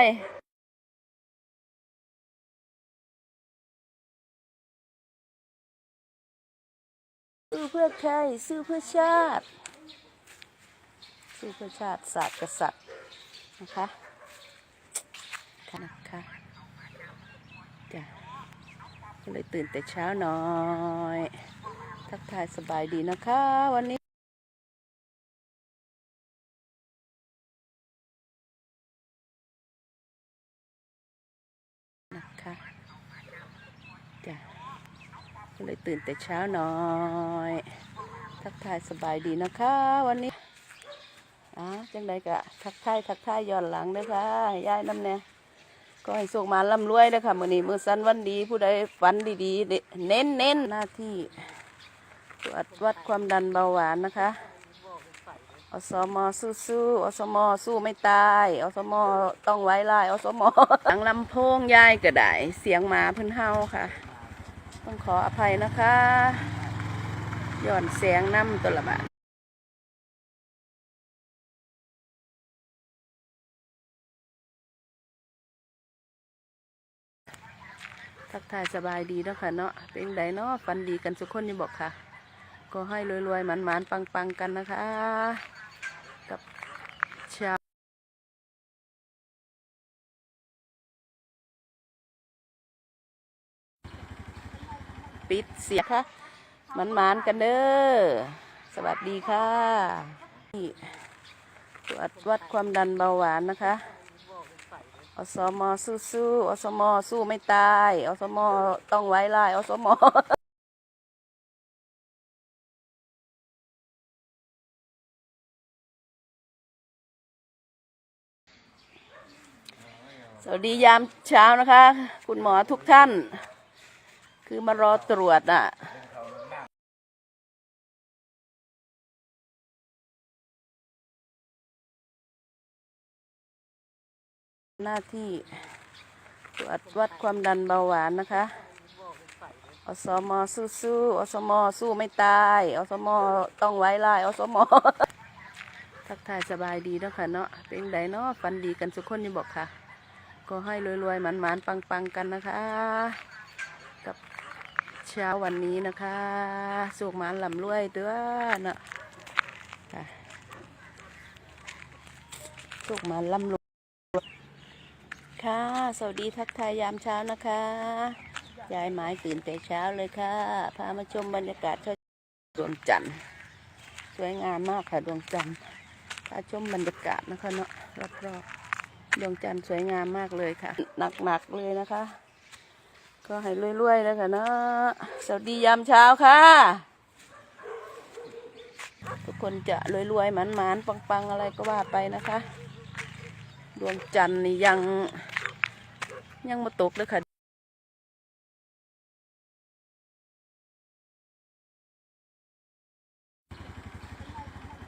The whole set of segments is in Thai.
ายสู้เพื่อใครสู้เพื่อชาติ สู้เพื่อชาติศาสตร์กษัตริย์นะคะค่ะนะคะจ้ะก็เลยตื่นแต่เช้าหน่อย ทักทายสบายดีนะคะ วันนี้ นะคะจ้ะก็เลย ตื่นแต่เช้าหน่อย ทักทายสบายดีนะคะ วันนี้อ่าจังใดกะทักทายทักทายย้อนหลังเลยค่ะยายน้ำเนี่ยก็ให้ส่งมาล่ำรวยเลยค่ะมือนี้มือสันวันดีผู้ใดฝันดีๆเด้เน้นเน้นหน้าที่ตรวจวัดความดันเบาหวานนะคะอสมอสู้สู้อสมอสู้ไม่ตายอสมอต้องไว้ลายอสมอหลังลำโพงยายก็ได้เสียงหมาเพิ่นเฮาค่ะ ต้องขออภัยนะคะย้อนเสียงน้ำตัวละบาททักทายสบายดีเนาะค่ะเนาะเป็นไดเนาะฟันดีกันทุกคนนี่บอกค่ะ ก็ให้รวยๆหมันๆปังๆกันนะคะ สียค่ะหมันๆกันเด้อสวัสดีค่ะนี่ตรวจวัดความดันเบาหวานนะคะอสมสู้สู้อสมสู้ไม่ตายอสมต้องไว้ลายอสมสวัสดียามเช้านะคะ คุณหมอทุกท่าน คือมารอตรวจอะหน้าที่ตรวจวัดความดันเบาหวานนะคะ อสมสู้สู้อสมอสู้ไม่ตาย อสมอต้องไว้ลายอสมอทักทายสบายดีเนาะค่ะเนาะ เป็นไดเนาะฟันดีกันทุกคนนี่บอกค่ะ ก็ให้รวยๆหมันๆปังๆกันนะคะ เช้าวันนี้นะคะสุกมานลำรวยเด้อเนาะสุกมานลำรวยค่ะ สวัสดีทักทายยามเช้านะคะยายหมายตื่นแต่เช้าเลยค่ะ พามาชมบรรยากาศเช้าดวงจันทร์สวยงามมากค่ะดวงจันทร์พาชมบรรยากาศนะคะเนาะรอบๆดวงจันทร์สวยงามมากเลยค่ะหนักๆเลยนะคะ ก็ให้รวยๆแล้วค่ะเนาะสวัสดียามเช้าค่ะ ทุกคนจะรวยๆหมันๆปังๆอะไรก็ว่าไปนะคะ ดวงจันทร์นี่ยังยังมาตกเลยค่ะ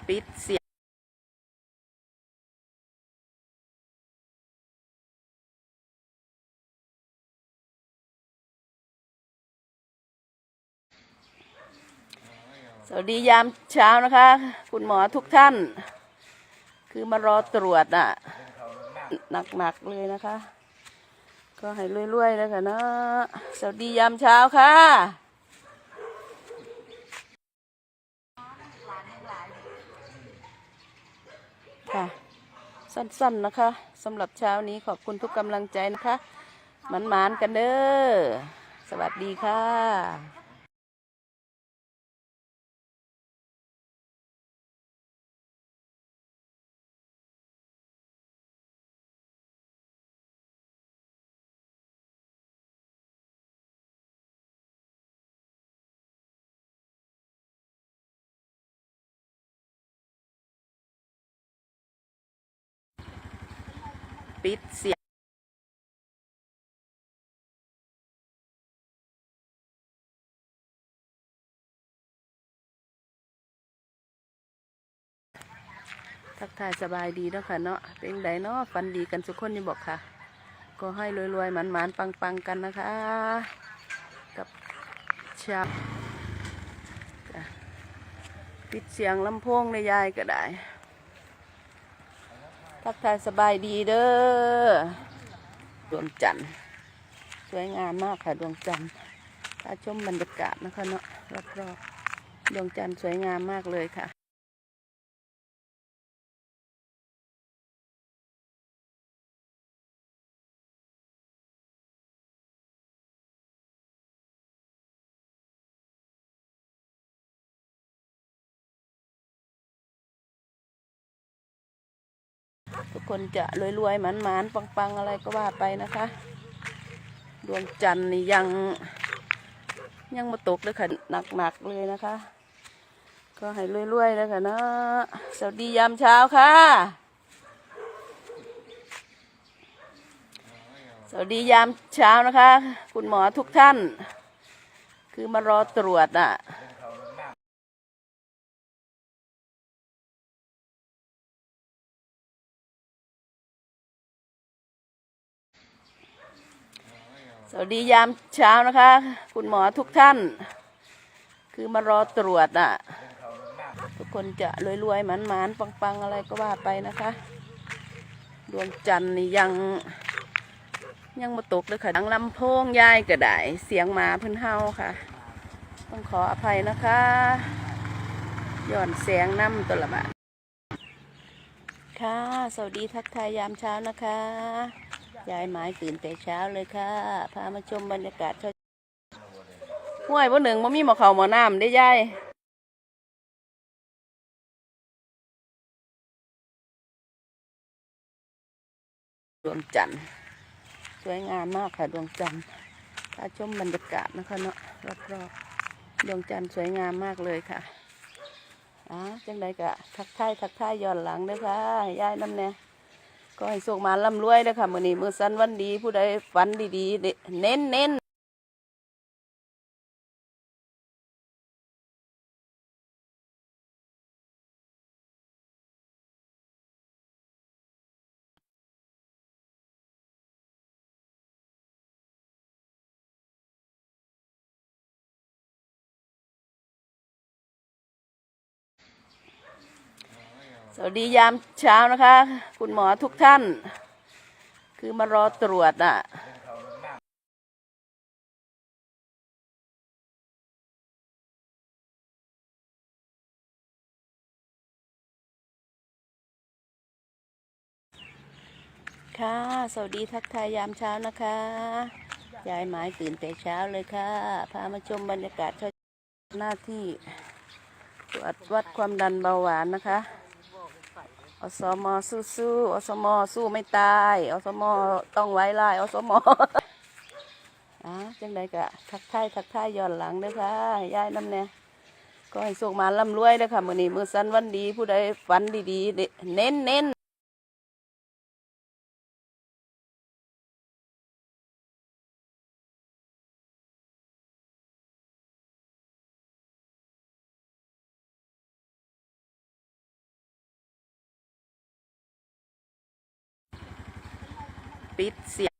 ปิดเสีย วัสดียามเช้านะคะ คุณหมอทุกท่าน คือมารอตรวจอะ หนักๆเลยนะคะ ก็ให้รวยๆแล้วค่ะเนาะสวัสดียามเช้าค่ะค่ะ สั้นๆนะคะสำหรับเช้านี้ขอบคุณทุกกำลังใจนะคะหมันๆกันเด้อสวัสดีค่ะ ปิดเสียงทักทายสบายดีเนาะค่ะเนาะเป็นไดเนาะฟันดีกันทุกคนนี่บอกค่ะ ก็ให้รวยๆหมันๆปังๆกันนะคะ กับชาวจ้ะปิดเสียงลำโพงในยายก็ได้ ทักทายสบายดีเด้อดวงจันทร์สวยงามมากค่ะดวงจันทร์ถ้าชมบรรยากาศนะคะเนาะรอบๆดวงจันทร์สวยงามมากเลยค่ะ กคนจะรวยๆหมันๆปังๆอะไรก็ว่าไปนะคะ ดวงจันทร์นี่ยังยังมาตกเลยค่ะหนักๆเลยนะคะ ก็ให้รวยๆแล้วค่ะเนาะสวัสดียามเช้าค่ะ สวัสดียามเช้านะคะ คุณหมอทุกท่าน คือมารอตรวจอะ สวัสดียามเช้านะคะ คุณหมอทุกท่าน คือมารอตรวจอะ ทุกคนจะรวยๆหมันๆปังๆ อะไรก็ว่าไปนะคะ ดวงจันทร์นี่ยัง ยังมาตกเลยค่ะดังลำโพงยายก็ได้เสียงหมาเพิ่นเฮาค่ะ ต้องขออภัยนะคะย้อนแสงน้ำตละบาทค่ะ สวัสดีทักทายยามเช้านะคะ ยายหมายตื่นแต่เช้าเลยค่ะ พามาชมบรรยากาศเช้าห้วยบ่หนึ่งบ่มีหมอเขาวหมอน้ำได้ยายดวงจันทร์สวยงามมากค่ะดวงจันทร์ถ้าชมบรรยากาศนะคะเนาะรอบๆดวงจันทร์สวยงามมากเลยค่ะอ๋อจังใดกะทักทายทักทายย้อนหลังเด้อค่ะยายน้ำเนี่ย ก็ให้ส่งมาล่ำรวยเลยค่ะมือนี้มือสั้นวันดีผู้ใดฝันดีๆเด้เน้นเน้น สวัสดียามเช้านะคะ คุณหมอทุกท่าน คือมารอตรวจอะค่ะ สวัสดีทักทายยามเช้านะคะ ยายหมายตื่นแต่เช้าเลยค่ะ พามาชมบรรยากาศเช้าหน้าที่ตรวจวัดความดันเบาหวานนะคะ อสมสู้สู้อสมสู้ไม่ตายอสมต้องไว้ลายอสมอ่าจังใดกะทักทายทักทายย้อนหลังเด้อค่ะยายน้ำเนี่ยก็ให้ส่งมาล่ำรวยเด้อค่ะมื้อนี้มื้อสันวันดีผู้ใดฝันดีๆเด้เน้นเน้น ปิดเสียง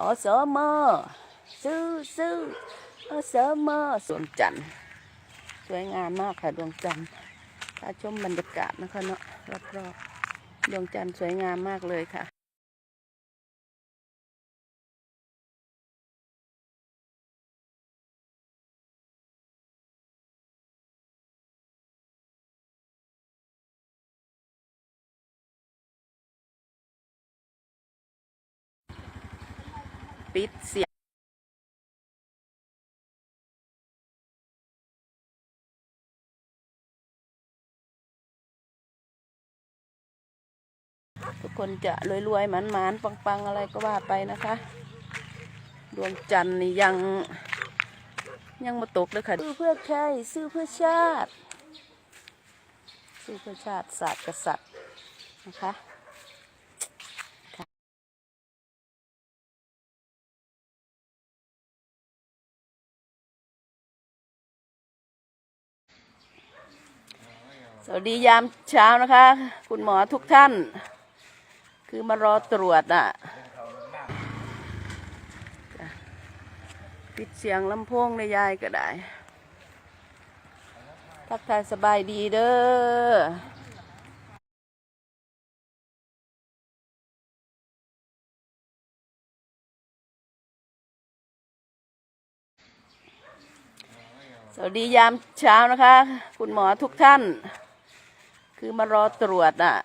อสมซื้อซื้ออสมอสวมจันทร์สวยงามมากค่ะดวงจันทร์ถ้าชมบรรยากาศนะคะเนาะรอบๆดวงจันทร์สวยงามมากเลยค่ะ ปิดเสียงทุกคนจะรวยๆหมันๆปังๆ อะไรก็ว่าไปนะคะ ดวงจันทร์นี่ยังยังมาตกเลยค่ะ ซื้อเพื่อใครซื้อเพื่อชาติ ซื้อเพื่อชาติศาสตร์กษัตริย์นะคะค่ะ สวัสดียามเช้านะคะ คุณหมอทุกท่าน คือมารอตรวจอะจ้ะปิดเสียงลำโพงในยายก็ได้ทักทายสบายดีเด้อสวัสดียามเช้านะคะ คุณหมอทุกท่าน คือมารอตรวจอะ